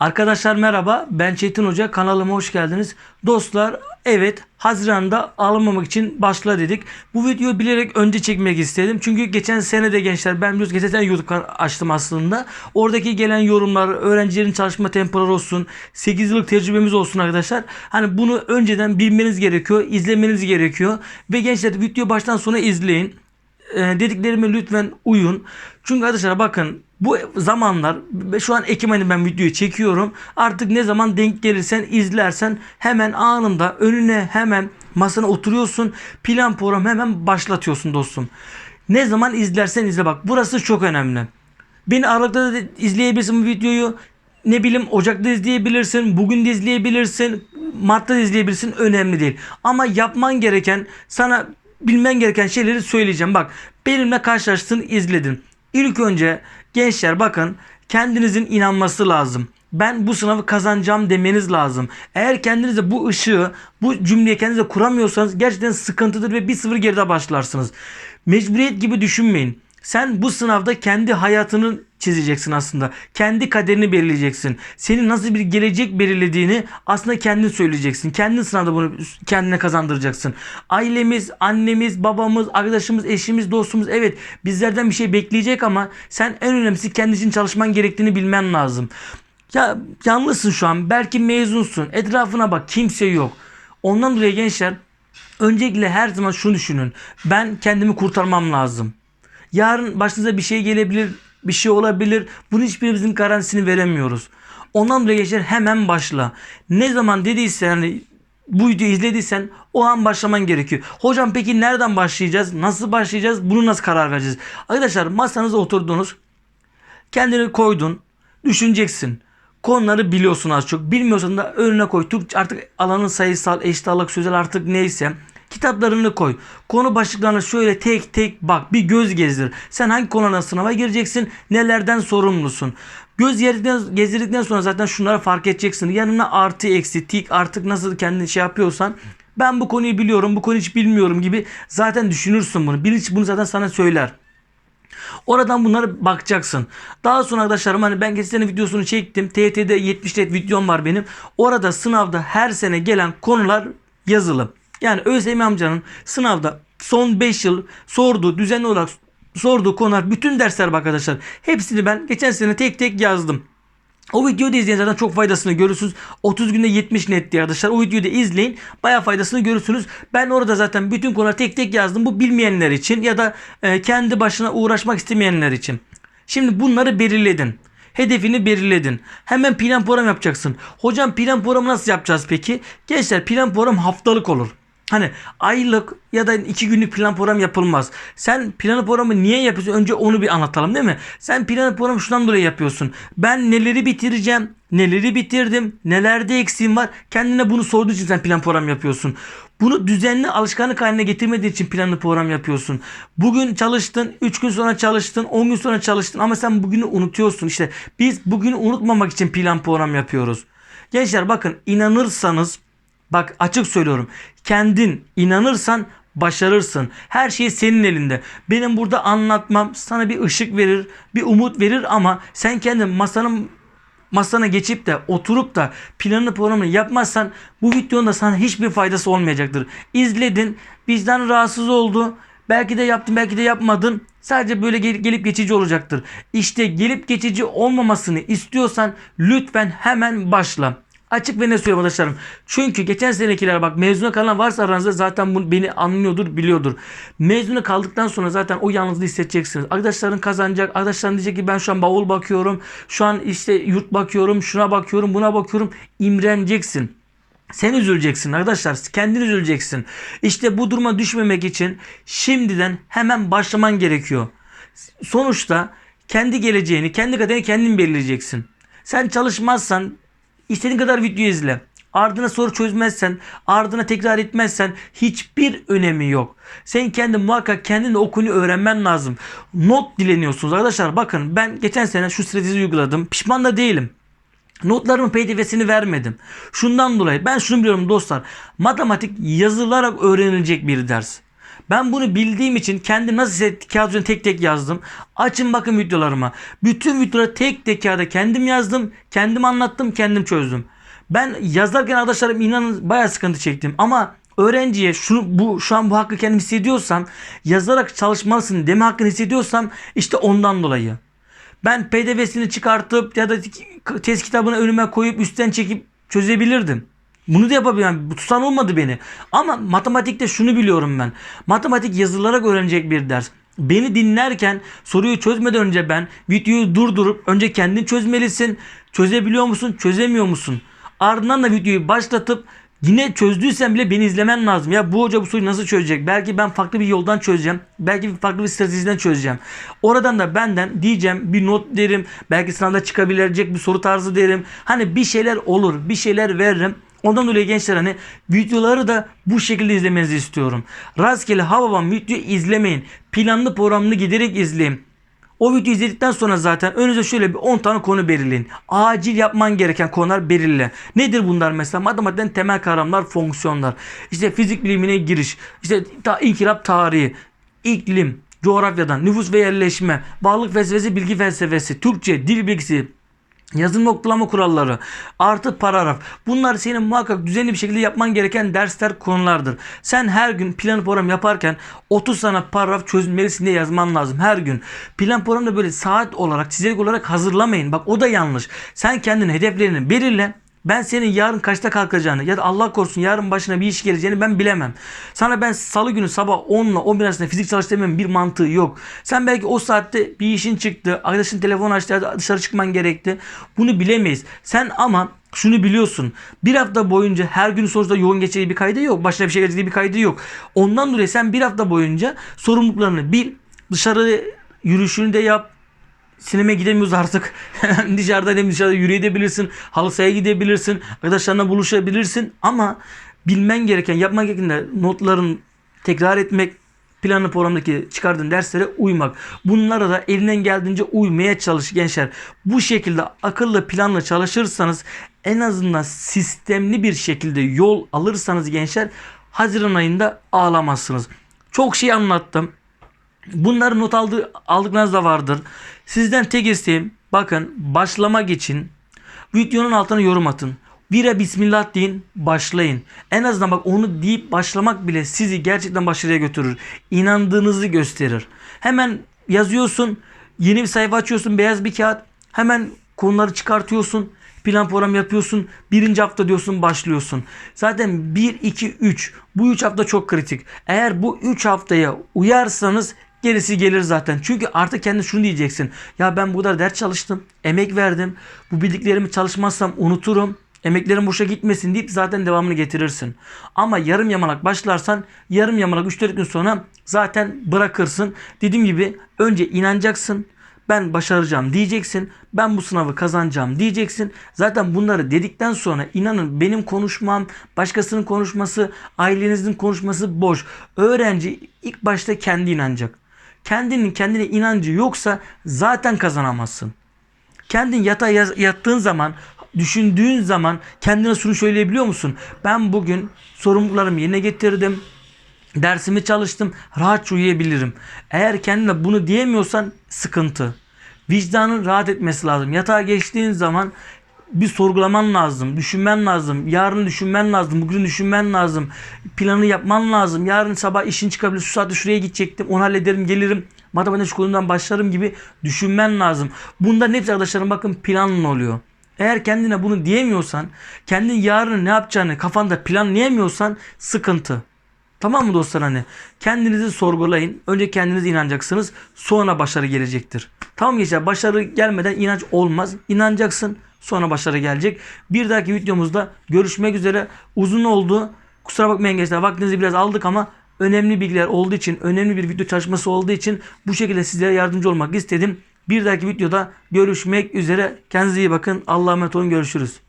Arkadaşlar merhaba ben Çetin Hoca kanalıma hoş geldiniz. Dostlar evet Haziran'da alınmamak için başla dedik. Bu videoyu bilerek önce çekmek istedim. Çünkü geçen sene de gençler ben biliyorsunuz geçen sene YouTube açtım aslında. Oradaki gelen yorumlar öğrencilerin çalışma tempoları olsun 8 yıllık tecrübemiz olsun arkadaşlar. Hani bunu önceden bilmeniz gerekiyor izlemeniz gerekiyor. Ve gençler video baştan sona izleyin dediklerime lütfen uyun. Çünkü arkadaşlar bakın bu zamanlar şu an Ekim ayında ben videoyu çekiyorum. Artık ne zaman denk gelirsen izlersen hemen anında önüne hemen masana oturuyorsun. Plan program hemen başlatıyorsun dostum. Ne zaman izlersen izle bak. Burası çok önemli. Beni Aralık'ta da izleyebilirsin bu videoyu. Ne bileyim Ocak'ta izleyebilirsin. Bugün de izleyebilirsin. Mart'ta da izleyebilirsin. Önemli değil. Ama yapman gereken sana bilmen gereken şeyleri söyleyeceğim. Bak benimle karşılaştın izledin. İlk önce gençler bakın kendinizin inanması lazım. Ben bu sınavı kazanacağım demeniz lazım. Eğer kendinize bu ışığı, bu cümleyi kendinize kuramıyorsanız gerçekten sıkıntıdır ve bir sıfır geride başlarsınız. Mecburiyet gibi düşünmeyin. Sen bu sınavda kendi hayatını çizeceksin aslında. Kendi kaderini belirleyeceksin. Senin nasıl bir gelecek belirlediğini aslında kendin söyleyeceksin. Kendin sınavda bunu kendine kazandıracaksın. Ailemiz, annemiz, babamız, arkadaşımız, eşimiz, dostumuz evet bizlerden bir şey bekleyecek ama sen en önemlisi kendi için çalışman gerektiğini bilmen lazım. Ya yalnızsın şu an. Belki mezunsun. Etrafına bak kimse yok. Ondan dolayı gençler öncelikle her zaman şunu düşünün. Ben kendimi kurtarmam lazım. Yarın başınıza bir şey gelebilir, bir şey olabilir. Bunun hiçbirimizin garantisini veremiyoruz. Ondan dolayı gençler hemen başla. Ne zaman dediysen hani bu videoyu izlediysen o an başlaman gerekiyor. Hocam peki nereden başlayacağız? Nasıl başlayacağız? Bunu nasıl karar vereceğiz? Arkadaşlar masanıza oturdunuz. Kendini koydun. Düşüneceksin. Konuları biliyorsun az çok. Bilmiyorsan da önüne koy. Türkçe artık alanın sayısal, eşit ağırlık, sözel artık neyse. Kitaplarını koy. Konu başlıklarına şöyle tek tek bak. Bir göz gezdir. Sen hangi konulardan sınava gireceksin? Nelerden sorumlusun? Göz gezdikten, gezdirdikten sonra zaten şunları fark edeceksin. Yanına artı eksi tik artık nasıl kendini şey yapıyorsan ben bu konuyu biliyorum bu konuyu hiç bilmiyorum gibi zaten düşünürsün bunu. Bilinç bunu zaten sana söyler. Oradan bunlara bakacaksın. Daha sonra arkadaşlarım hani ben geçen sene videosunu çektim. TYT'de 70 net videom var benim. Orada sınavda her sene gelen konular yazılı. Yani ÖSYM amcanın sınavda son 5 yıl sorduğu düzenli olarak sorduğu konular bütün dersler bak arkadaşlar. Hepsini ben geçen sene tek tek yazdım. O videoyu da izleyin zaten çok faydasını görürsünüz. 30 günde 70 net diye arkadaşlar. O videoyu da izleyin. Bayağı faydasını görürsünüz. Ben orada zaten bütün konuları tek tek yazdım. Bu bilmeyenler için ya da e, kendi başına uğraşmak istemeyenler için. Şimdi bunları belirledin. Hedefini belirledin. Hemen plan program yapacaksın. Hocam plan programı nasıl yapacağız peki? Gençler plan program haftalık olur. Hani aylık ya da iki günlük plan program yapılmaz. Sen planı programı niye yapıyorsun? Önce onu bir anlatalım değil mi? Sen planı programı şundan dolayı yapıyorsun. Ben neleri bitireceğim? Neleri bitirdim? Nelerde eksiğim var? Kendine bunu sorduğu için sen plan program yapıyorsun. Bunu düzenli alışkanlık haline getirmediği için planlı program yapıyorsun. Bugün çalıştın, 3 gün sonra çalıştın, 10 gün sonra çalıştın ama sen bugünü unutuyorsun. İşte biz bugünü unutmamak için plan program yapıyoruz. Gençler bakın inanırsanız Bak açık söylüyorum. Kendin inanırsan başarırsın. Her şey senin elinde. Benim burada anlatmam sana bir ışık verir, bir umut verir ama sen kendin masanın masana geçip de oturup da planını programını yapmazsan bu videonun da sana hiçbir faydası olmayacaktır. İzledin, vicdan rahatsız oldu. Belki de yaptın, belki de yapmadın. Sadece böyle gel- gelip geçici olacaktır. İşte gelip geçici olmamasını istiyorsan lütfen hemen başla. Açık ve ne söylüyorum arkadaşlarım. Çünkü geçen senekiler bak mezuna kalan varsa aranızda zaten bunu beni anlıyordur, biliyordur. Mezuna kaldıktan sonra zaten o yalnızlığı hissedeceksiniz. Arkadaşların kazanacak. Arkadaşların diyecek ki ben şu an bavul bakıyorum. Şu an işte yurt bakıyorum. Şuna bakıyorum, buna bakıyorum. İmreneceksin. Sen üzüleceksin arkadaşlar. Kendin üzüleceksin. İşte bu duruma düşmemek için şimdiden hemen başlaman gerekiyor. Sonuçta kendi geleceğini, kendi kaderini kendin belirleyeceksin. Sen çalışmazsan istediğin kadar video izle. Ardına soru çözmezsen, ardına tekrar etmezsen hiçbir önemi yok. Sen kendi muhakkak kendin de o konuyu öğrenmen lazım. Not dileniyorsunuz arkadaşlar. Bakın ben geçen sene şu strateji uyguladım. Pişman da değilim. Notlarımın pdf'sini vermedim. Şundan dolayı ben şunu biliyorum dostlar. Matematik yazılarak öğrenilecek bir ders. Ben bunu bildiğim için kendim nasıl size kağıt üzerine tek tek yazdım. Açın bakın videolarıma. Bütün videoları tek tek kağıda kendim yazdım. Kendim anlattım. Kendim çözdüm. Ben yazarken arkadaşlarım inanın bayağı sıkıntı çektim. Ama öğrenciye şunu bu şu an bu hakkı kendim hissediyorsam yazarak çalışmalısın deme hakkını hissediyorsam işte ondan dolayı. Ben PDF'sini çıkartıp ya da test kitabını önüme koyup üstten çekip çözebilirdim. Bunu da yapabilirim. Bu tutan olmadı beni. Ama matematikte şunu biliyorum ben. Matematik yazılarak öğrenecek bir ders. Beni dinlerken soruyu çözmeden önce ben videoyu durdurup önce kendin çözmelisin. Çözebiliyor musun? Çözemiyor musun? Ardından da videoyu başlatıp Yine çözdüysen bile beni izlemen lazım. Ya bu hoca bu soruyu nasıl çözecek? Belki ben farklı bir yoldan çözeceğim. Belki farklı bir stratejiden çözeceğim. Oradan da benden diyeceğim bir not derim. Belki sınavda çıkabilecek bir soru tarzı derim. Hani bir şeyler olur. Bir şeyler veririm. Ondan dolayı gençler hani videoları da bu şekilde izlemenizi istiyorum. Rastgele havavan video izlemeyin. Planlı programlı giderek izleyin. O videoyu izledikten sonra zaten önünüze şöyle bir 10 tane konu belirleyin. Acil yapman gereken konular belirle. Nedir bunlar mesela? Matematikten temel kavramlar, fonksiyonlar. İşte fizik bilimine giriş. İşte ta, inkılap tarihi, iklim, coğrafyadan, nüfus ve yerleşme, varlık felsefesi, bilgi felsefesi, Türkçe, dil bilgisi, Yazım noktalama kuralları artı paragraf. Bunlar senin muhakkak düzenli bir şekilde yapman gereken dersler konulardır. Sen her gün plan program yaparken 30 tane paragraf çözmelisin diye yazman lazım her gün. Plan programda böyle saat olarak çizerik olarak hazırlamayın. Bak o da yanlış. Sen kendin hedeflerini belirle. Ben senin yarın kaçta kalkacağını ya da Allah korusun yarın başına bir iş geleceğini ben bilemem. Sana ben salı günü sabah 10 ile 11 arasında fizik çalıştırmamın bir mantığı yok. Sen belki o saatte bir işin çıktı. Arkadaşın telefon açtı ya dışarı çıkman gerekti. Bunu bilemeyiz. Sen ama şunu biliyorsun. Bir hafta boyunca her gün sonuçta yoğun geçeceği bir kaydı yok. Başına bir şey geleceği bir kaydı yok. Ondan dolayı sen bir hafta boyunca sorumluluklarını bil. Dışarı yürüyüşünü de yap Sineme gidemiyoruz artık. dışarıda hem dışarıda yürüyebilirsin. Halı sahaya gidebilirsin. Arkadaşlarına buluşabilirsin. Ama bilmen gereken, yapman gereken notların tekrar etmek, planlı programdaki çıkardığın derslere uymak. Bunlara da elinden geldiğince uymaya çalış gençler. Bu şekilde akıllı planla çalışırsanız en azından sistemli bir şekilde yol alırsanız gençler Haziran ayında ağlamazsınız. Çok şey anlattım. Bunları not aldı, aldıklarınız da vardır. Sizden tek isteğim bakın başlamak için videonun altına yorum atın. Vira bismillah deyin başlayın. En azından bak onu deyip başlamak bile sizi gerçekten başarıya götürür. İnandığınızı gösterir. Hemen yazıyorsun yeni bir sayfa açıyorsun beyaz bir kağıt. Hemen konuları çıkartıyorsun. Plan program yapıyorsun. Birinci hafta diyorsun başlıyorsun. Zaten 1, 2, 3. Bu 3 hafta çok kritik. Eğer bu 3 haftaya uyarsanız Gerisi gelir zaten. Çünkü artık kendi şunu diyeceksin. Ya ben bu kadar ders çalıştım. Emek verdim. Bu bildiklerimi çalışmazsam unuturum. Emeklerim boşa gitmesin deyip zaten devamını getirirsin. Ama yarım yamalak başlarsan yarım yamalak 3-4 gün sonra zaten bırakırsın. Dediğim gibi önce inanacaksın. Ben başaracağım diyeceksin. Ben bu sınavı kazanacağım diyeceksin. Zaten bunları dedikten sonra inanın benim konuşmam, başkasının konuşması, ailenizin konuşması boş. Öğrenci ilk başta kendi inanacak. Kendinin kendine inancı yoksa zaten kazanamazsın. Kendin yata yattığın zaman, düşündüğün zaman kendine şunu söyleyebiliyor musun? Ben bugün sorumluluklarımı yerine getirdim. Dersimi çalıştım. Rahat uyuyabilirim. Eğer kendine bunu diyemiyorsan sıkıntı. Vicdanın rahat etmesi lazım. Yatağa geçtiğin zaman bir sorgulaman lazım. Düşünmen lazım. Yarın düşünmen lazım. Bugün düşünmen lazım. Planı yapman lazım. Yarın sabah işin çıkabilir. Şu saatte şuraya gidecektim. Onu hallederim gelirim. Matematik şkolundan başlarım gibi düşünmen lazım. Bunda hepsi arkadaşlarım bakın planlı oluyor. Eğer kendine bunu diyemiyorsan, kendin yarın ne yapacağını kafanda planlayamıyorsan sıkıntı. Tamam mı dostlar hani? Kendinizi sorgulayın. Önce kendiniz inanacaksınız. Sonra başarı gelecektir. Tamam gençler başarı gelmeden inanç olmaz. İnanacaksın. Sonra başarı gelecek. Bir dahaki videomuzda görüşmek üzere. Uzun oldu. Kusura bakmayın gençler. Vaktinizi biraz aldık ama önemli bilgiler olduğu için, önemli bir video çalışması olduğu için bu şekilde sizlere yardımcı olmak istedim. Bir dahaki videoda görüşmek üzere. Kendinize iyi bakın. Allah'a emanet olun. Görüşürüz.